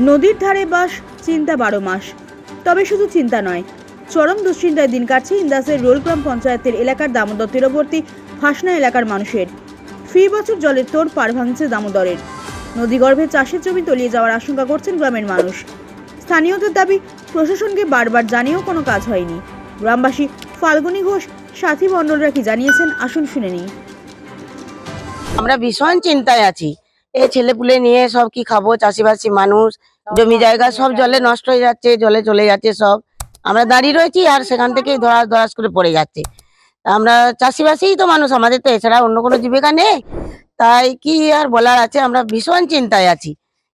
নদীর ধারে বাস, চিন্তা বারো মাস। তবে শুধু চিন্তা নয়, চরম দুশ্চিন্তায় দিন কাটছে ইন্দাসের রোলগ্রাম পঞ্চায়েতের এলাকার দামোদর তীরবর্তী ফাসনা এলাকার মানুষের। ফি বছর জলের তোর পার ভাঙছে দামোদরের। নদীগর্ভে চাষের জমি তলিয়ে যাওয়ার আশঙ্কা করছেন গ্রামের মানুষ। স্থানীয়দের দাবি, প্রশাসনকে বারবার জানিয়েও কোনো কাজ হয়নি। গ্রামবাসী ফাল্গুনী ঘোষ, সাথী মণ্ডলরা কি জানিয়েছেন, আসুন শুনে নিই। আমরা ভীষণ চিন্তায় আছি। এই ছেলেপুলে নিয়ে সব কি খাব? চাষিবাসী মানুষ জমি জায়গা সব জলে নষ্ট হয়ে যাচ্ছে জলে চলে যাচ্ছে সব। আমরা দাঁড়িয়ে রয়েছি আর সেখান থেকে ধরাস ধরাস করে পড়ে যাচ্ছে। আমরা চাষিবাসীই তো মানুষ আমাদের তো এছাড়া অন্য কোনো জীবিকা নেই। তাই কি আর বলার আছে? আমরা ভীষণ চিন্তায় আছি।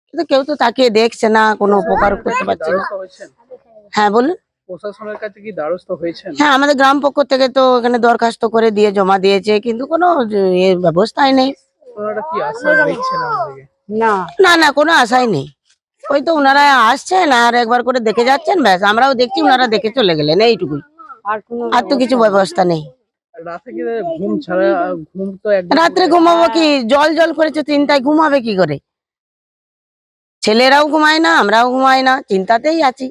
কিন্তু কেউ তো তাকে দেখছে না কোনো উপকার করতে পারছে না। হ্যাঁ বলুন। প্রশাসনের কাছে কি দ্বারস্থ হয়েছেন? হ্যাঁ আমাদের গ্রাম পক্ষ থেকে তো এখানে দরখাস্ত করে দিয়ে জমা দিয়েছে কিন্তু কোনো এ ব্যবস্থাই নেই। ওনারা কি আশা দিচ্ছেন আমাদেরকে? না। না কোনো আশাই নেই। ওই তো ওনারা আসছেন আর একবার করে দেখে যাচ্ছেন ব্যাস আমরাও দেখছি ওনারা দেখে চলে গেলেন এইটুকুই। আর তো কিছু ব্যবস্থা নেই। রাতে কি ঘুম ছাড়া ঘুম তো একদম রাত্রে ঘুমাবো কি? জল জল করেছে চিন্তায় ঘুমাবে কি করে? ছেলেরাও ঘুমায় না আমরাও ঘুমাই না চিন্তাতেই আছি।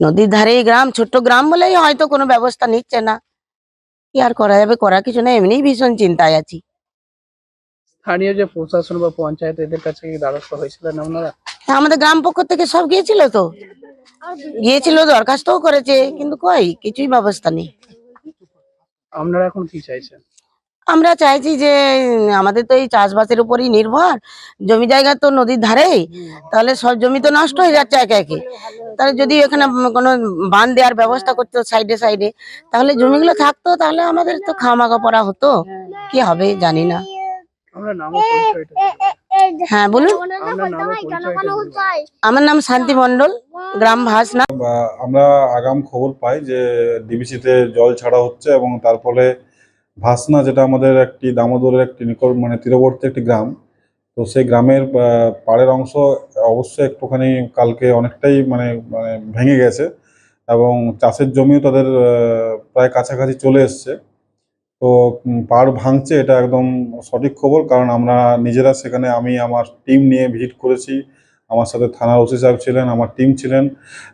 নদীর ধারে গ্রাম ছোট্ট গ্রাম বলেই হয়তো কোনো ব্যবস্থা নিচ্ছে না। কি আর করা যাবে করা কিছু না এমনিই ভীষণ চিন্তায় আছি। স্থানীয় যে প্রশাসন বা পঞ্চায়েত এদের কাছে কি দ্বারস্থ হয়েছিলেন আপনারা? আমাদের গ্রাম পক্ষ থেকে সব গিয়েছিল তো। গিয়েছিল দরখাস্তও করেছে কিন্তু কই? কিছুই ব্যবস্থা নেই। আপনারা এখন কি চাইছেন? আমরা চাইছি যে আমাদের তো এই চাষবাসের উপরই নির্ভর। জমি জায়গা তো নদীর ধারেই তাহলে সব জমি তো নষ্ট হয়ে যাচ্ছে একে একে। তাহলে যদি এখানে কোনো বাঁধ দেওয়ার ব্যবস্থা করতো সাইডে সাইডে তাহলে জমিগুলো থাকতো তাহলে আমাদের তো খামাখা পড়া হতো। কি হবে জানি না। আমরা নাম হ্যাঁ বলুন। আমার নাম শান্তি মণ্ডল গ্রাম ভাসনা। আমরা আগাম খবর পাই যে ডিবিসিতে জল ছাড়া হচ্ছে এবং তার ফলে ভাসনা যেটা আমাদের একটি দামোদরের একটি নিকট মানে তীরবর্তী একটি গ্রাম তো সেই গ্রামের পাড়ের অংশ অবশ্যই একটুখানি কালকে অনেকটাই মানে মানে ভেঙে গেছে এবং চাষের জমিও তাদের প্রায় কাছাকাছি চলে এসছে। তো পাড় ভাঙছে, এটা একদম সঠিক খবর। কারণ আমরা নিজেরা সেখানে, আমি আমার টিম নিয়ে ভিজিট করেছি। আমার সাথে থানার ওসি সাহেব ছিলেন, আমার টিম ছিলেন।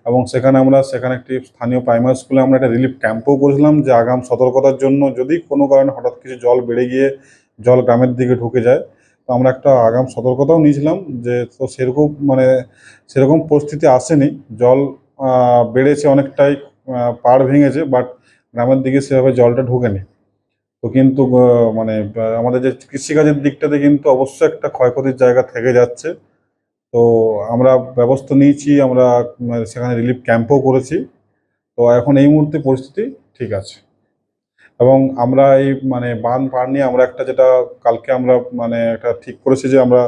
এবং সেখানে আমরা, সেখানে একটি স্থানীয় প্রাইমারি স্কুলে আমরা একটা রিলিফ ক্যাম্পও করেছিলাম, যে আগাম সতর্কতার জন্য যদি কোনো কারণে হঠাৎ কিছু জল বেড়ে গিয়ে, জল গ্রামের দিকে ঢুকে যায়, তো আমরা একটা আগাম সতর্কতাও নিয়েছিলাম, যে তো সেরকম মানে সেরকম পরিস্থিতি আসেনি। জল বেড়েছে অনেকটাই পাড় ভেঙেছে বাট গ্রামের দিকে সেভাবে জলটা ঢোকেনি। তো কিন্তু মানে আমাদের যে কৃষিকাজের দিকটাতে কিন্তু অবশ্যই একটা ক্ষয়ক্ষতির জায়গা থেকে যাচ্ছে। তো আমরা ব্যবস্থা নিয়েছি, আমরা সেখানে রিলিফ ক্যাম্পও করেছি। তো এখন এই মুহূর্তে পরিস্থিতি ঠিক আছে। এবং আমরা এই মানে বান পার নিয়ে আমরা একটা যেটা কালকে আমরা মানে একটা ঠিক করেছি যে আমরা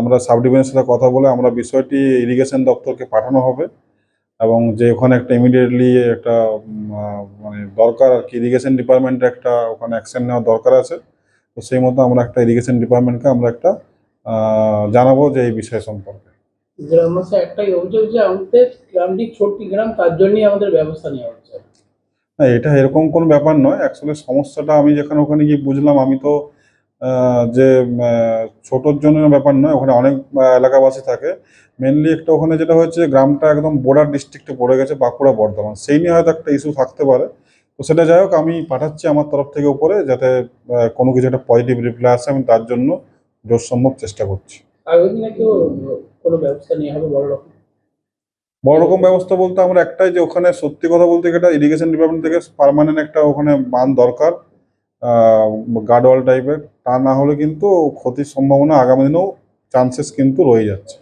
আমরা সাব ডিভিশনের সাথে কথা বলে আমরা বিষয়টি ইরিগেশন দপ্তরকে পাঠানো হবে। এবং যে ওখানে একটা ইমিডিয়েটলি একটা মানে দরকার আর কি ইরিগেশন ডিপার্টমেন্টের একটা ওখানে অ্যাকশন নেওয়ার দরকার আছে। তো সেই মতো আমরা একটা ইরিগেশন ডিপার্টমেন্টকে আমরা একটা জানাব যে এই বিষয় সম্পর্কে। গ্রামবাসী একটাই অভিযোগ যে আমাদের গ্রামটি ছোট্ট গ্রাম তার জন্যই আমাদের ব্যবস্থা নেওয়া হচ্ছে। না এটা এরকম কোনো ব্যাপার নয়। অ্যাকচুয়ালি সমস্যাটা আমি যেখানে ওখানে গিয়ে বুঝলাম আমি তো যে ছোটোর জন্য ব্যাপার নয় ওখানে অনেক এলাকাবাসী থাকে। মেনলি একটা ওখানে যেটা হচ্ছে গ্রামটা একদম বর্ডার ডিস্ট্রিক্টে পড়ে গেছে বাঁকুড়া বর্ধমান। সেই নিয়ে হয়তো একটা ইস্যু থাকতে পারে। তো সেটা যাই হোক আমি পাঠাচ্ছি আমার তরফ থেকে উপরে যাতে কোনো কিছু একটা পজিটিভ রিপ্লাই আসে আমি তার জন্য জোর সম্ভব চেষ্টা করছি। কোনো ব্যবস্থা নেওয়া হবে বড় রকম? বড় রকম ব্যবস্থা বলতে আমরা একটাই যে ওখানে সত্যি কথা বলতে গেলে ইরিগেশন ডিপার্টমেন্ট থেকে পার্মানেন্ট একটা ওখানে বাঁধ দরকার। গার্ডওয়াল টাইপের তা না হলে কিন্তু ক্ষতির সম্ভাবনা আগামী দিনেও চান্সেস কিন্তু রয়ে যাচ্ছে।